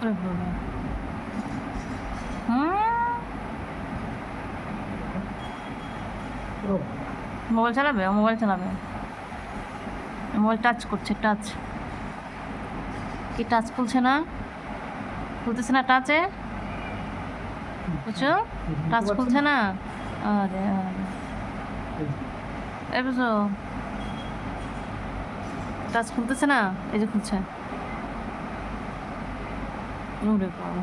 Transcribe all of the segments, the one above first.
হুম? Mobile চালাবে? Mobile চালাবে। Mobile touch করছে টাচ কি টাচ খুলছে না? খুলতেছে না টাচে বুঝছ? টাচ খুলছে না? আরে আরে। বুঝো। টাচ খুলতেছে না? এই যে খুলছে। ওরে বাবা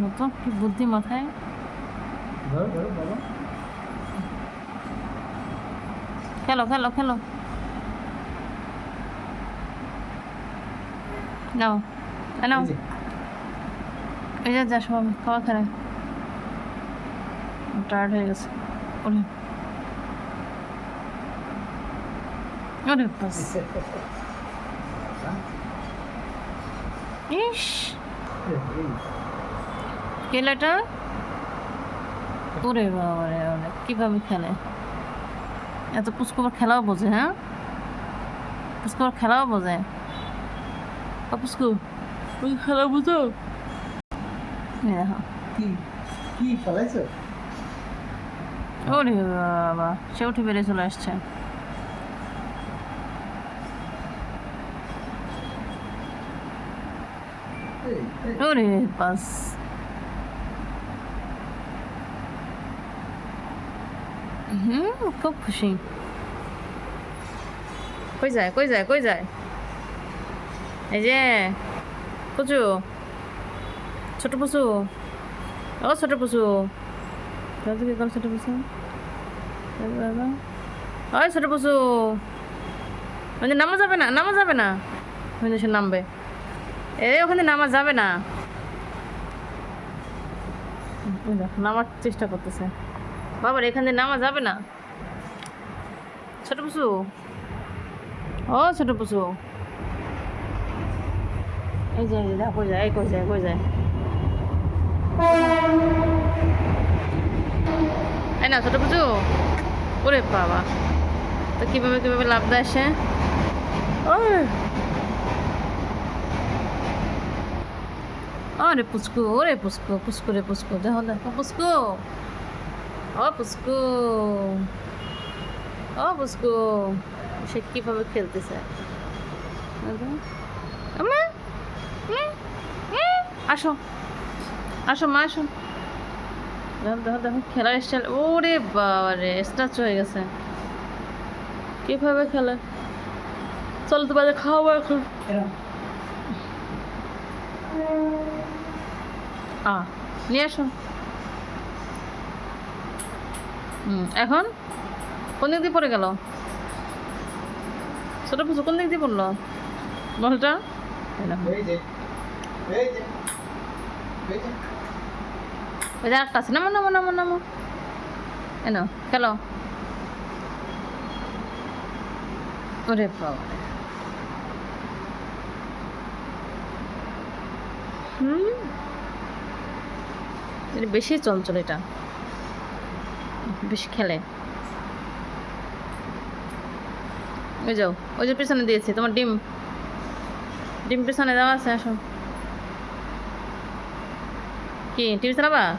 মতো কি বুদ্ধি মাথায় খেলো খেলো খেলো নাও নাও এই যে, এই যে যা সব খাওয়া খেলে টায়ার্ড হয়ে গেছে ওরে ওরে বাস ইস। কেলাটা? ওরে বাবা রে ওরে কীভাবে খেলে? এত খেলাও বোঝে হ্যাঁ? পুষ্কবার খেলাও বোঝে। ও পুষ্কু ওই খেলা বুঝো দেখো। কি কি ফেলাইছো ওরে বাবা সে উঠে বেরিয়ে চলে আসছে এই, এই, ওরে বাস হুম খুব খুশি কই যায় কই যায় কই যায় এই যে পুচু ছোট পুচু ও ছোট পুচু দাদু কি ছোট পুচু দাদু ওই ছোট পুচু ওই নামা যাবে না নামা যাবে না। সে নামবে এ, ওখানে নামা যাবে না। নামার চেষ্টা করতেছে। বাবার এখানে নামা যাবে না? ছোট পুষু ও, ছোট পুষু এই যে দেখো যায় এই কই যায় কই যায়। এই না, ছোট পুষু ওরে বাবা। তো কীভাবে কীভাবে লাভ দেয় সে? ওই। আরে পুচকু ওরে পুচকু পুচকু রে পুচকু, দেখো দেখো, পুচকু। ও পুচকু ও পুচকু, সে কীভাবে খেলতেছে? আসো আসো, মা, আসো। দেখো দেখো দেখো খেলার স্টাইল ওরে বাবা রে স্টাচ হয়ে গেছে। কীভাবে খেলে? চলো তো বাজে খাওয়াবো এখন। আ নিয়ে আসো হুম এখন? কোন দিক দিয়ে পড়ে গেল? ছোট পুজো কোন দিক দিয়ে পড়ল? বলটা? ওই যে আছে। নামো নামো নামো নামো। এনো খেলো। ওরে বাবা। হুম? বেশি চঞ্চল এটা। বেশি খেলে। ওই যাও, ওই যে পিছনে দিয়েছি, তোমার ডিম। ডিম পেছনে দেওয়া আছে, আসো। কি, টিভি চালাবা?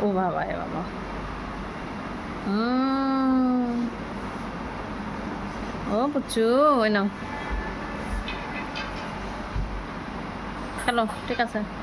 ও বাবা, এ বাবা। ও পুচু, ওই নাও। হ্যালো ঠিক আছে।